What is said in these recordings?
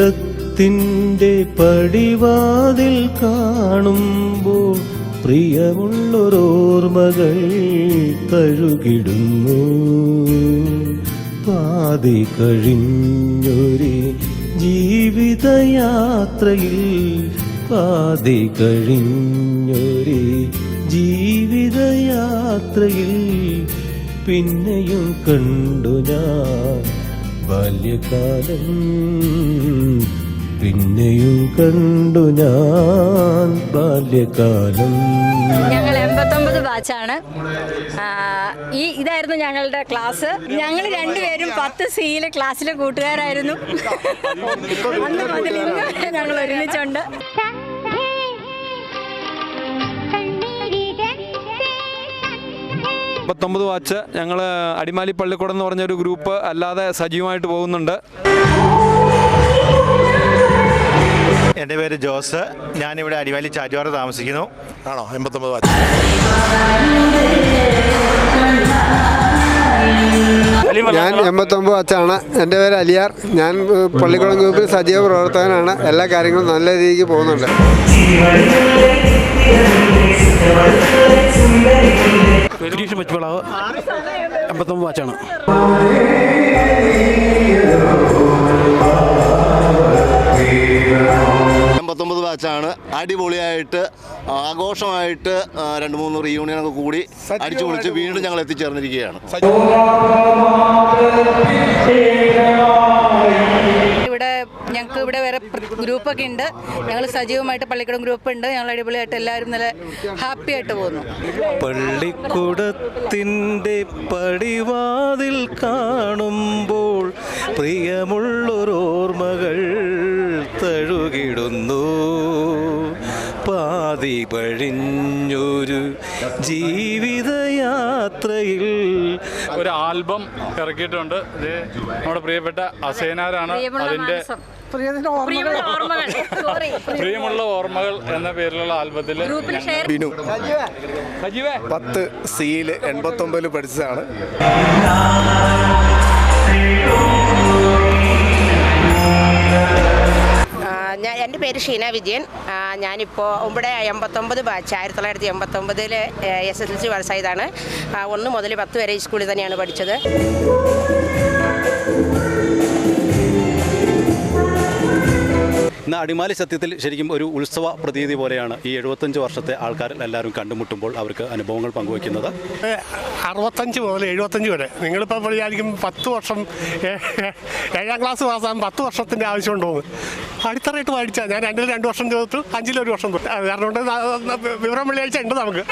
പള്ളിക്കുടത്തിന്റെ പടിവാതിൽ കാണുമ്പോൾ പ്രിയമുള്ളൊരോർമ്മകൾ കഴുകിടുന്നു പാതി കഴിഞ്ഞൊരു ജീവിതയാത്രയിൽ പാതി കഴിഞ്ഞൊരു ജീവിതയാത്രയിൽ പിന്നെയും കണ്ടു ഞാൻ. ബാല്യകാലം പിന്നെയും കണ്ടു ഞാൻ. ബാല്യകാലം. ഞങ്ങൾ എൺപത്തൊമ്പത് ബാച്ചാണ് ഈ ഇതായിരുന്നു ഞങ്ങളുടെ ക്ലാസ് ഞങ്ങൾ രണ്ടുപേരും പത്ത് സിയിലെ ക്ലാസ്സിലെ കൂട്ടുകാരായിരുന്നു. അന്ന് മുതൽ ഇന്ന് ഞങ്ങൾ ഒരുമിച്ചുണ്ട്. മുപ്പത്തൊമ്പത് വാച്ച് ഞങ്ങൾ അടിമാലി പള്ളിക്കുടം എന്ന് പറഞ്ഞൊരു ഗ്രൂപ്പ് അല്ലാതെ സജീവമായിട്ട് പോകുന്നുണ്ട്. എന്റെ പേര് ജോസ്. ഞാനിവിടെ അടിമാലി ചാറ്റുവാറ താമസിക്കുന്നു. ആണോ? എൺപത്തൊമ്പത് വാച്ച്. ഞാൻ എൺപത്തൊമ്പത് അച്ചാണ് എന്റെ പേര് അലിയാർ. ഞാൻ പള്ളിക്കുളം ഗ്രൂപ്പിൽ സജീവ പ്രവർത്തകനാണ്. എല്ലാ കാര്യങ്ങളും നല്ല രീതിക്ക് പോകുന്നുണ്ട്. ഗിരീഷ് മച്ചുവിളാവ് എൺപത്തൊമ്പത് വാച്ചാണ്. ബാച്ചാണ് അടിപൊളിയായിട്ട് ആഘോഷമായിട്ട് രണ്ടു രണ്ട് മൂന്ന് റീയൂണിയനൊക്കെ കൂടി അടിച്ചു പൊളിച്ച് വീണ്ടും ഞങ്ങൾ എത്തിച്ചേർന്നിരിക്കുകയാണ്. ഇവിടെ ഞങ്ങൾക്ക് ഇവിടെ വേറെ ഗ്രൂപ്പൊക്കെ ഉണ്ട്. ഞങ്ങൾ സജീവമായിട്ട് പള്ളിക്കടം ഗ്രൂപ്പ് ഉണ്ട് ഞങ്ങൾ അടിപൊളിയായിട്ട് എല്ലാവരും നല്ല ഹാപ്പി ആയിട്ട് പോകുന്നു. പള്ളിക്കുടത്തിന്റെ പടിവാതിൽ കാണുമ്പോൾ പ്രിയമുള്ളൊരോർമ്മകൾ തഴുകിടുന്നു. പാതി പഴിഞ്ഞൊരു ജീവിതയാത്രയിൽ. ഒരു ആൽബം ഇറക്കിയിട്ടുണ്ട്. ഇത് നമ്മുടെ പ്രിയപ്പെട്ട അസേനാരാണ് അതിന്റെ. പ്രിയമുള്ള ഓർമ്മകൾ. സോറി പ്രിയമുള്ള ഓർമ്മകൾ എന്ന പേരിലുള്ള ആൽബത്തിൽ ബിനു. പത്ത് സിയിൽ എൺപത്തൊമ്പതിൽ പഠിച്ചതാണ്. എന്റെ പേര് ഷീന വിജയൻ. ഞാനിപ്പോൾ ഇവിടെ എൺപത്തൊമ്പത് ബാച്ച് ആയിരത്തി തൊള്ളായിരത്തി എൺപത്തൊമ്പതിൽ എസ് എസ് എൽ സി പാസ്സായതാണ് ഒന്ന് മുതൽ പത്ത് വരെ സ്കൂളിൽ തന്നെയാണ് പഠിച്ചത്. ഇന്ന് അടിമാലി സത്യത്തിൽ ശരിക്കും ഒരു ഉത്സവ പ്രതീതി പോലെയാണ് ഈ എഴുപത്തഞ്ച് വർഷത്തെ ആൾക്കാരിൽ എല്ലാവരും കണ്ടുമുട്ടുമ്പോൾ അവർക്ക് അനുഭവങ്ങൾ പങ്കുവയ്ക്കുന്നത്. അറുപത്തഞ്ച് മുതൽ എഴുപത്തഞ്ച് വരെ. നിങ്ങളിപ്പോൾ വിചാരിക്കും പത്ത് വർഷം ഏഴാം ക്ലാസ് പാസ്സാകും പത്ത് വർഷത്തിന്റെ ആവശ്യമുണ്ടോ ഉണ്ടോന്ന് അടിത്തറയിട്ട് വായിച്ചാൽ ഞാൻ രണ്ടിൽ രണ്ട് വർഷം ചേർത്തു അഞ്ചിലൊരു വർഷം തൊട്ട്. കാരണം കൊണ്ട് വിവരം വെള്ളിയാഴ്ച ഉണ്ട് നമുക്ക്.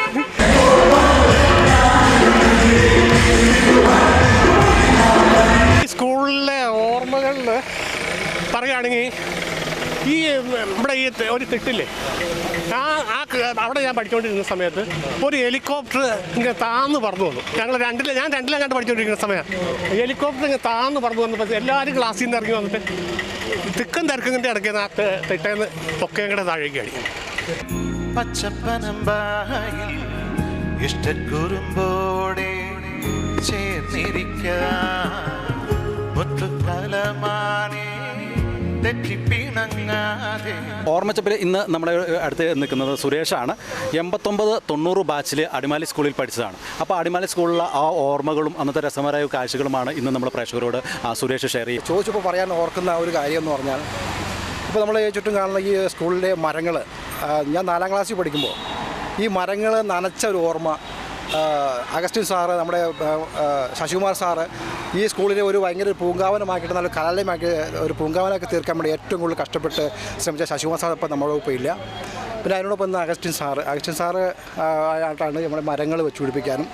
സ്കൂളിലെ ഓർമ്മകളിൽ പറയുകയാണെങ്കിൽ ഈ നമ്മുടെ ഈ ഒരു തിട്ടില്ലേ? ആ ആ അവിടെ ഞാൻ പഠിച്ചുകൊണ്ടിരുന്ന സമയത്ത് ഒരു ഹെലികോപ്റ്റർ ഇങ്ങനെ താന്ന് പറന്നു വന്നു. ഞങ്ങൾ രണ്ടിൽ ഞാൻ രണ്ടിലും കണ്ട് പഠിച്ചുകൊണ്ടിരിക്കുന്ന സമയം ഹെലികോപ്റ്റർ ഇങ്ങനെ താന്ന് പറന്നു വന്നപ്പോൾ എല്ലാവരും ക്ലാസ്സിൽ നിന്ന് ഇറങ്ങി വന്നിട്ട് തിക്കും തിരക്കിന്റെ ഇടയ്ക്ക് ആ തെട്ടേന്ന് ഒക്കെ കൂടെ താഴേക്ക് പച്ചപ്പനമ്പായിൽ ഇഷ്ടക്കുറുമ്പോടെ ചേർന്നിരിക്കാം. മുത്തുക്കലമാനെ തെറ്റിപ്പിണങ്ങാതെ ഓർമ്മച്ചപ്പിൽ ഇന്ന് നമ്മുടെ അടുത്ത് നിൽക്കുന്നത് സുരേഷാണ്. എൺപത്തൊമ്പത് തൊണ്ണൂറ് ബാച്ചിൽ അടിമാലി സ്കൂളിൽ പഠിച്ചതാണ്. അപ്പോൾ അടിമാലി സ്കൂളിലെ ആ ഓർമ്മകളും അന്നത്തെ രസകരമായ കാഴ്ചകളുമാണ് ഇന്ന് നമ്മൾ പ്രേക്ഷകരോട് ആ സുരേഷ് ഷെയർ ചെയ്യും. ചോദിച്ചപ്പോൾ പറയാൻ ഓർക്കുന്ന ഒരു കാര്യം എന്ന് പറഞ്ഞാൽ ഇപ്പോൾ നമ്മൾ ചുറ്റും കാണുന്ന ഈ സ്കൂളിലെ മരങ്ങൾ ഞാൻ നാലാം ക്ലാസ്സിൽ പഠിക്കുമ്പോൾ ഈ മരങ്ങൾ നനച്ച ഒരു ഓർമ്മ അഗസ്റ്റിൻ സാറ് നമ്മുടെ ശശികുമാർ സാറ് ഈ സ്കൂളിനെ ഒരു ഭയങ്കര പൂങ്കാവനമാക്കിയിട്ട് നല്ല കലാലയമാക്കി ഒരു പൂങ്കാവനമാക്കി തീർക്കാൻ വേണ്ടി ഏറ്റവും കൂടുതൽ കഷ്ടപ്പെട്ട് ശ്രമിച്ച ശശികുമാർ സാർ ഇപ്പം നമ്മളോടൊപ്പം ഇല്ല. പിന്നെ അതിനോടൊപ്പം ഇന്ന് അഗസ്റ്റിൻ സാറ് അഗസ്റ്റിൻ സാറ് ആയിട്ടാണ് നമ്മുടെ മരങ്ങൾ വെച്ച് പിടിപ്പിക്കാനും.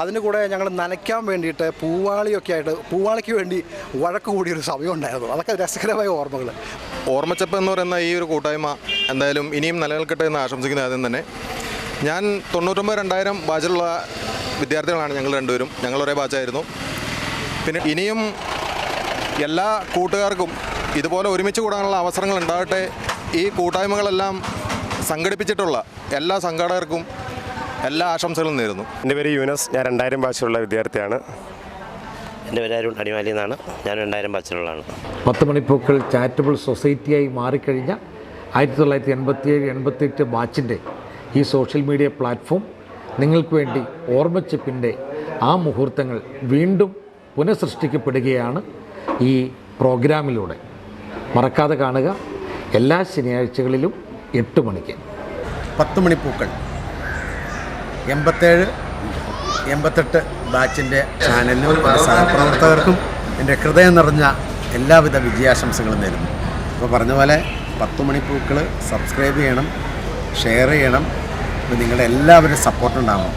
അതിന് കൂടെ ഞങ്ങൾ നനയ്ക്കാൻ വേണ്ടിയിട്ട് പൂവാളിയൊക്കെ ആയിട്ട് പൂവാളിക്ക് വേണ്ടി വഴക്ക് കൂടിയൊരു സമയം ഉണ്ടായിരുന്നു. അതൊക്കെ രസകരമായ ഓർമ്മകൾ. ഓർമ്മച്ചപ്പ് എന്ന് പറയുന്ന ഈ ഒരു കൂട്ടായ്മ എന്തായാലും ഇനിയും നിലനിൽക്കട്ടെ എന്ന് ആശംസിക്കുന്ന ആദ്യം തന്നെ. ഞാൻ തൊണ്ണൂറ്റൊമ്പത് രണ്ടായിരം ബാച്ചിലുള്ള വിദ്യാർത്ഥികളാണ് ഞങ്ങൾ രണ്ടുപേരും. ഞങ്ങൾ ഒരേ ബാച്ചായിരുന്നു. പിന്നെ ഇനിയും എല്ലാ കൂട്ടുകാർക്കും ഇതുപോലെ ഒരുമിച്ച് കൂടാനുള്ള അവസരങ്ങൾ ഉണ്ടാകട്ടെ. ഈ കൂട്ടായ്മകളെല്ലാം സംഘടിപ്പിച്ചിട്ടുള്ള എല്ലാ സംഘാടകർക്കും എല്ലാ ആശംസകളും നേരുന്നു. എന്റെ പേര് യൂനസ്. ഞാൻ രണ്ടായിരം ബാച്ചിലുള്ള വിദ്യാർത്ഥിയാണ്. എന്റെ പേര് അരുൺ അടിമാലി എന്നാണ്. ഞാൻ രണ്ടായിരം ബാച്ചിലുള്ളതാണ്. പത്ത് മണിപ്പൂക്കൾ ചാരിറ്റബിൾ സൊസൈറ്റിയായി മാറിക്കഴിഞ്ഞ ആയിരത്തി തൊള്ളായിരത്തി എൺപത്തിയേഴ് എൺപത്തെട്ട് ബാച്ചിന്റെ ഈ സോഷ്യൽ മീഡിയ പ്ലാറ്റ്ഫോം നിങ്ങൾക്ക് വേണ്ടി ഓർമ്മച്ചപ്പിന്റെ ആ മുഹൂർത്തങ്ങൾ വീണ്ടും പുനഃസൃഷ്ടിക്കപ്പെടുകയാണ് ഈ പ്രോഗ്രാമിലൂടെ. മറക്കാതെ കാണുക. എല്ലാ ശനിയാഴ്ചകളിലും എട്ട് മണിക്ക്. പത്ത് മണിപ്പൂക്കൾ. എൺപത്തേഴ് എൺപത്തെട്ട് ബാച്ചിന്റെ ചാനലിനും സഹപ്രവർത്തകർക്കും എന്റെ ഹൃദയം നിറഞ്ഞ എല്ലാവിധ വിജയാശംസകളും നേരുന്നു. അപ്പോൾ പറഞ്ഞ പോലെ പത്ത് മണിപ്പൂക്കൾ സബ്സ്ക്രൈബ് ചെയ്യണം ഷെയർ ചെയ്യണം അപ്പോൾ നിങ്ങളുടെ എല്ലാവരും സപ്പോർട്ട് ഉണ്ടാവണം.